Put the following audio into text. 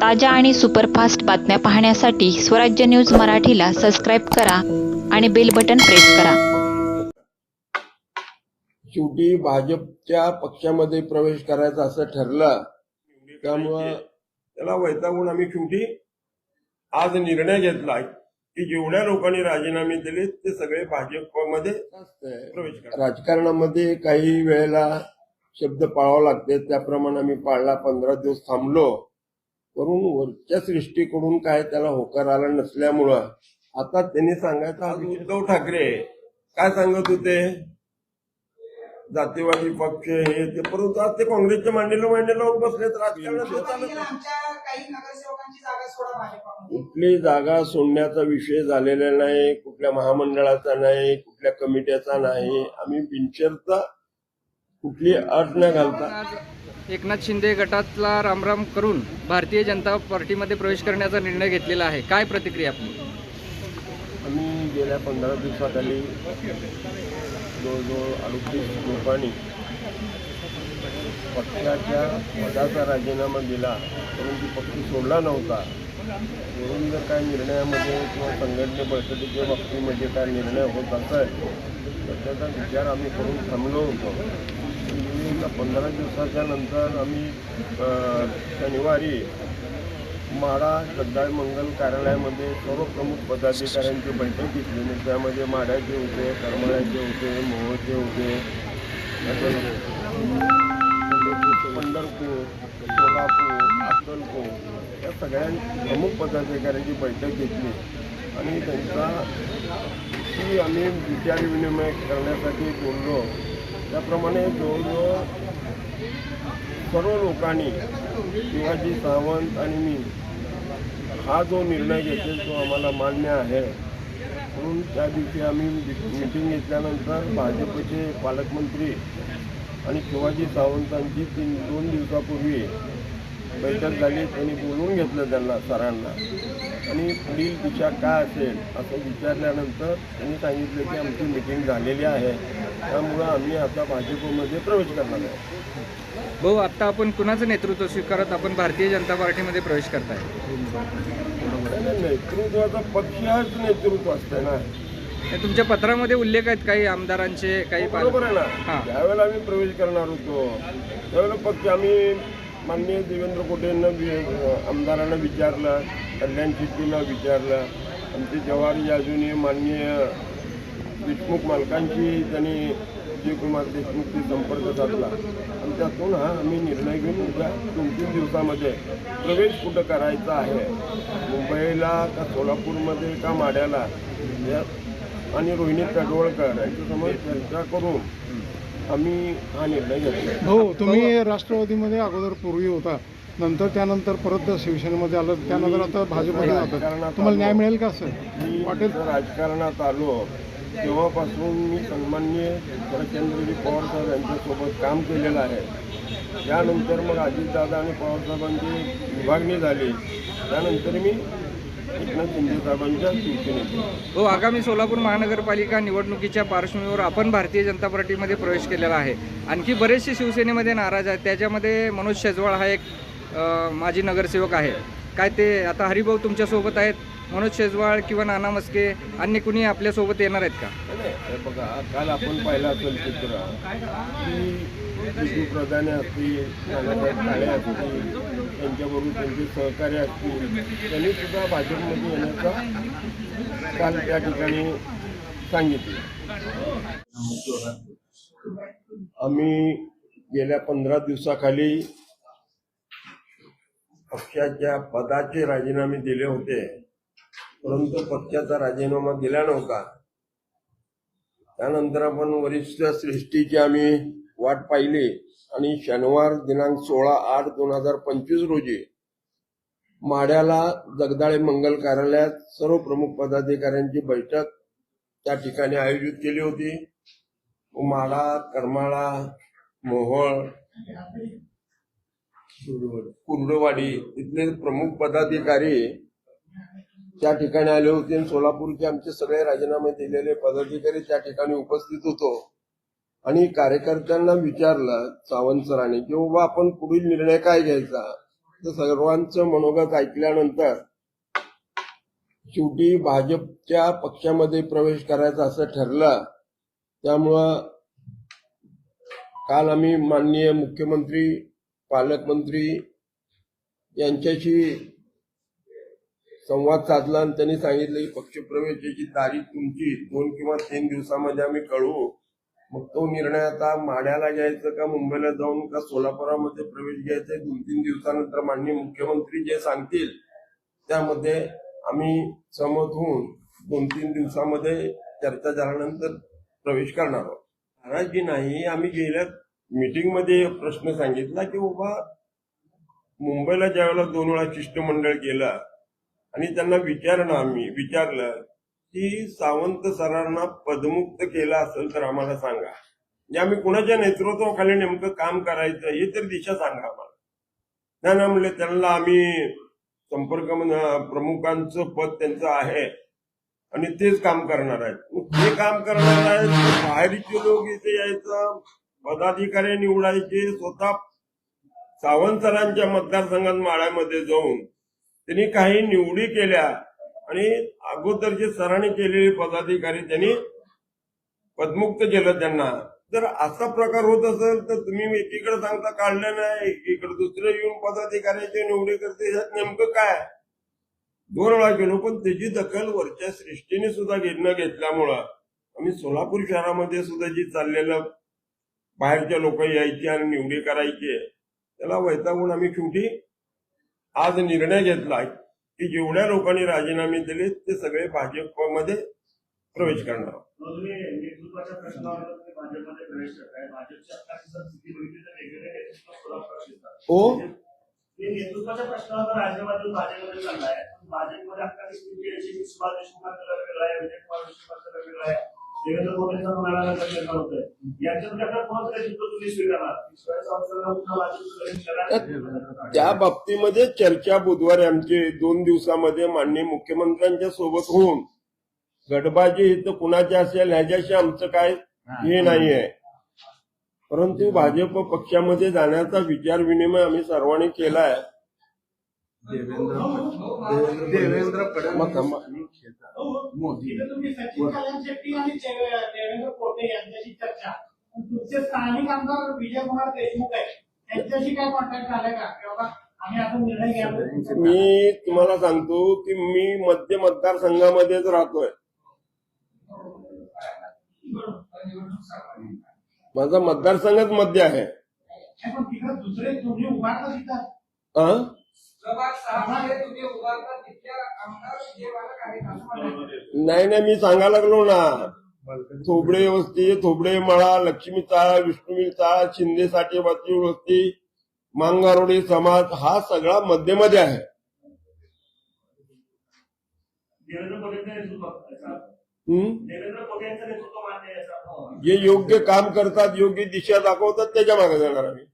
ताज्या आणि सुपरफास्ट बातम्या पाहण्यासाठी स्वराज्य न्यूज मराठीला सबस्क्राईब करा आणि बेल बटन प्रेस करा. शेवटी भाजपच्या पक्षामध्ये प्रवेश करायचा असं ठरलं त्यामुळं त्याला वैतागून आम्ही शेवटी आज निर्णय घेतला की जेवढ्या लोकांनी राजीनामे दिले ते सगळे भाजपमध्ये प्रवेश करा राजकारणामध्ये काही वेळेला शब्द पाळावं लागते त्याप्रमाणे आम्ही पाळला. पंधरा दिवस थांबलो. करून वरच्या सृष्टीकडून काय त्याला होकार आला नसल्यामुळं आता त्यांनी सांगायचं आज उद्धव ठाकरे काय सांगत होते? जातीवादी पक्ष हे ते परंतु आज ते काँग्रेसच्या मांडीला मांडीला सोडा भाजपामध्ये कुठली जागा सोडण्याचा विषय झालेला नाही कुठल्या महामंडळाचा नाही कुठल्या कमिट्याचा नाही. आम्ही बिनशर्त कुठली अट न घालता एकनाथ शिंदे गटातला रामराम करून भारतीय जनता पार्टीमध्ये प्रवेश करण्याचा निर्णय घेतलेला आहे. काय प्रतिक्रिया आपली आम्ही गेल्या पंधरा दिवसाखाली जवळजवळ अडतीस लोकांनी पक्षाच्या पदाचा राजीनामा दिला परंतु पक्ष सोडला नव्हता. म्हणून जर काय निर्णयामध्ये किंवा संघटने बैठकीच्या बाबतीमध्ये काय निर्णय होत असेल तर त्याचा विचार आम्ही करून थांबलो होतो. गेल्या पंधरा दिवसाच्या नंतर आम्ही शनिवारी माडा गद्दाळ मंगल कार्यालयामध्ये सर्व प्रमुख पदाधिकाऱ्यांची बैठक घेतली आणि त्यामध्ये माड्याचे होते करमाळ्याचे होते मोहचे होते नंतर पंढरपूर सोलापूर अक्कलपूर या सगळ्या प्रमुख पदाधिकाऱ्यांची बैठक घेतली. आणि त्यांचा की आम्ही विचार विनिमय करण्यासाठी बोललो. त्याप्रमाणे जवळजवळ सर्व लोकांनी शिवाजी सावंत आणि मी हा जो निर्णय घेतला तो आम्हाला मान्य आहे. म्हणून त्या दिवशी आम्ही मिटिंग घेतल्यानंतर भाजपचे पालकमंत्री आणि शिवाजी सावंतांची तीन दोन दिवसापूर्वी बैठक झाली. त्यांनी बोलवून घेतलं त्यांना सरांना. आणि पुढील दिशा काय असेल असं विचारल्यानंतर त्यांनी सांगितलं की आमची मिटिंग झालेली आहे. त्यामुळं आम्ही आता भाजपमध्ये प्रवेश करणार आहे. भाऊ आत्ता आपण कुणाचं नेतृत्व स्वीकारत? आपण भारतीय जनता पार्टीमध्ये प्रवेश करताय. नाही, नेतृत्वाचा पक्षाच नेतृत्व असतं ना. हे तुमच्या पत्रामध्ये उल्लेख आहेत काही आमदारांचे काही पाल- बरोबर आहे ना. हां. ज्यावेळेला आम्ही प्रवेश करणार होतो त्यावेळेला पक्ष आम्ही माननीय देवेंद्र कोटेंना वि- आमदारांना विचारलं. कल्याण शेट्टीला विचारलं. आमचे जवारी अजूनही माननीय देशमुख मालकांची त्यांनी विजयकुमार देशमुखशी संपर्क साधला. आणि त्यातून हा आम्ही निर्णय घेऊन उद्या दोन तीन दिवसामध्ये प्रवेश कुठं करायचा आहे? मुंबईला का सोलापूरमध्ये का माड्याला? या आणि रोहिणी तडवळकर यांच्यासमोर चर्चा करून आम्ही हा निर्णय घेतला. हो तुम्ही राष्ट्रवादीमध्ये अगोदर पूर्वी होता. नंतर त्यानंतर परत शिवसेनेमध्ये आलं. त्यानंतर आता भाजपमध्ये जातात तुम्हाला न्याय मिळेल का सर? मी वाटेल राजकारणात आलो तेव्हापासून मी सन्माननीय शरदचंद्रजी पवार साहेब यांच्यासोबत काम केलेलं आहे. त्यानंतर मग अजितदादा आणि पवारसाहेबांची विभागणी झाली. त्यानंतर मी एकनाथ शिंदे साहेबांच्या शिवसेनेत हो आगामी सोलापूर महानगरपालिका निवडणुकीच्या पार्श्वभूमीवर आपण भारतीय जनता पार्टीमध्ये प्रवेश केलेला आहे. आणखी बरेचसे शिवसेनेमध्ये नाराज आहेत. त्याच्यामध्ये मनोज शेजवाळ हा एक माजी नगरसेवक आहे काय ते आता हरिभाऊ तुमच्यासोबत आहेत? मनोज शेजवाळ किंवा नाना मस्के अन्य कुणी आपल्यासोबत येणार आहेत का? हे बघा काल आपण पाहिलं असेल चित्र की प्रधाने असतील नानासाहेब काळे असतील त्यांच्याबरोबर त्यांचे सहकार्य असतील त्यांनी सुद्धा भाजपमध्ये येण्याचं काल त्या ठिकाणी सांगितलं. आम्ही गेल्या पंधरा दिवसाखाली पक्षाच्या पदाचे राजीनामे दिले होते. परंतु पक्षाचा राजीनामा दिला नव्हता. त्यानंतर आपण वरिष्ठ सृष्टीची आम्ही वाट पाहिली आणि शनिवार दिनांक सोळा आठ दोन हजार पंचवीस रोजी माड्याला जगदाळे मंगल कार्यालयात सर्व प्रमुख पदाधिकाऱ्यांची बैठक त्या ठिकाणी आयोजित केली होती. माळा करमाळा मोहोळ कुर्डवाडी. इथले प्रमुख पदाधिकारी त्या ठिकाणी आले होते. आणि सोलापूरचे आमचे सगळे राजीनामे दिलेले पदाधिकारी त्या ठिकाणी उपस्थित होतो. आणि कार्यकर्त्यांना विचारलं सावंत सरांनी की बाबा आपण पुढील निर्णय काय घ्यायचा? तर सर्वांचं मनोगत ऐकल्यानंतर शेवटी भाजपच्या पक्षामध्ये प्रवेश करायचा असं ठरलं. त्यामुळं काल आम्ही माननीय मुख्यमंत्री पालकमंत्री यांच्याशी संवाद साधला आणि त्यांनी सांगितलं की पक्षप्रवेशाची तारीख तुमची दोन किंवा तीन दिवसामध्ये आम्ही कळवू. मग तो निर्णय आता माड्याला घ्यायचा का मुंबईला जाऊन का सोलापुरामध्ये प्रवेश घ्यायचा दोन तीन दिवसानंतर माननीय मुख्यमंत्री जे सांगतील त्यामध्ये आम्ही सहमत होऊन दोन तीन दिवसामध्ये चर्चा झाल्यानंतर प्रवेश करणार आहोत. जी नाही आम्ही गेल्या मीटिंगमध्ये प्रश्न सांगितला की बाबा मुंबईला ज्यावेळेला दोन वेळा शिष्टमंडळ केलं आणि त्यांना विचारणं आम्ही विचारलं की सावंत सरांना पदमुक्त केलं असेल तर आम्हाला सांगा. म्हणजे आम्ही कुणाच्या नेतृत्वाखाली नेमकं काम करायचं हे तर दिशा सांगा आम्हाला. त्यांना म्हणले त्यांना आम्ही संपर्क प्रमुखांचं पद त्यांचं आहे आणि तेच काम करणार आहेत. मग ते काम करणार आहेत बाहेरचे लोक इथे यायचं पदाधिकारी निवडायचे स्वतः सावंत सरांच्या मतदारसंघात माळ्यामध्ये जाऊन त्यांनी काही निवडी केल्या आणि अगोदर जे सरांनी केलेले पदाधिकारी त्यांनी पदमुक्त केलं त्यांना. जर असा प्रकार होत असेल तर तुम्ही एकीकडे सांगता काढलं नाही एकीकडे दुसरे येऊन पदाधिकाऱ्याचे निवडी करते ह्यात नेमकं काय? दोन वेळा गेलो पण त्याची दखल वरच्या सृष्टीने सुद्धा घेणं घेतल्यामुळं आम्ही सोलापूर शहरामध्ये सुद्धा जी चाललेलं बाहेरच्या लोक यायचे आणि निवडी करायचे. त्याला वैतागून आम्ही शेवटी आज निर्णय घेतला की जेवढ्या लोकांनी राजीनामे दिले ते सगळे भाजपमध्ये प्रवेश करणार. तुम्ही नेतृत्वाच्या प्रश्नावर भाजपमध्ये. हो. नेतृत्वाच्या प्रश्नावर भाजपमध्ये आहे आहे. देवेंद्र होतोय. तुम्ही स्वीकारणार त्या बाबतीमध्ये चर्चा बुधवारी आमची दोन दिवसामध्ये माननीय मुख्यमंत्र्यांच्या सोबत होऊन गटबाजी इथं कुणाची असेल ह्याच्याशी आमचं काय हे नाहीये. परंतु भाजप पक्षामध्ये जाण्याचा विचार विनिमय आम्ही सर्वांनी केलाय. देवेंद्र मग थांबा. इथं तुम्ही सचिन कल्याण शेट्टी आणि देवे- देवेंद्र कोटे यांच्याशी चर्चा. पण तुमचे स्थानिक आमदार विजयकुमार देशमुख आहेत. त्यांच्याशी काय कॉन्टॅक्ट झालाय का? की बाबा आम्ही आता निर्णय घ्यावा मी तुम्हाला सांगतो की मी मध्य मतदारसंघामध्येच राहतोय. माझा मतदारसंघच मध्य आहे. नाही, पण तिकडे दुसरे तुम्ही उभारता तिथं अं? प्रभाग सहा मध्ये तुम्ही उभारता तिथल्या आमदार विजय बालक आहेत असं म्हणतात. नाही नाही मी सांगायला लागलो ना थोबडे वस्ती थोबडे मळा लक्ष्मी चाळ विष्णुमी चाळ शिंदे साठेबाची वस्ती मांगारोडी समाज हा सगळा मध्यमध्ये आहे देवेंद्र कोटेंचं नेतृत्व याचा अर्थ. हं? देवेंद्र कोटे यांचं नेतृत्व मान्य आहे याचा अर्थ. जे योग्य काम करतात योग्य दिशा दाखवतात त्याच्यामागे जाणार आम्ही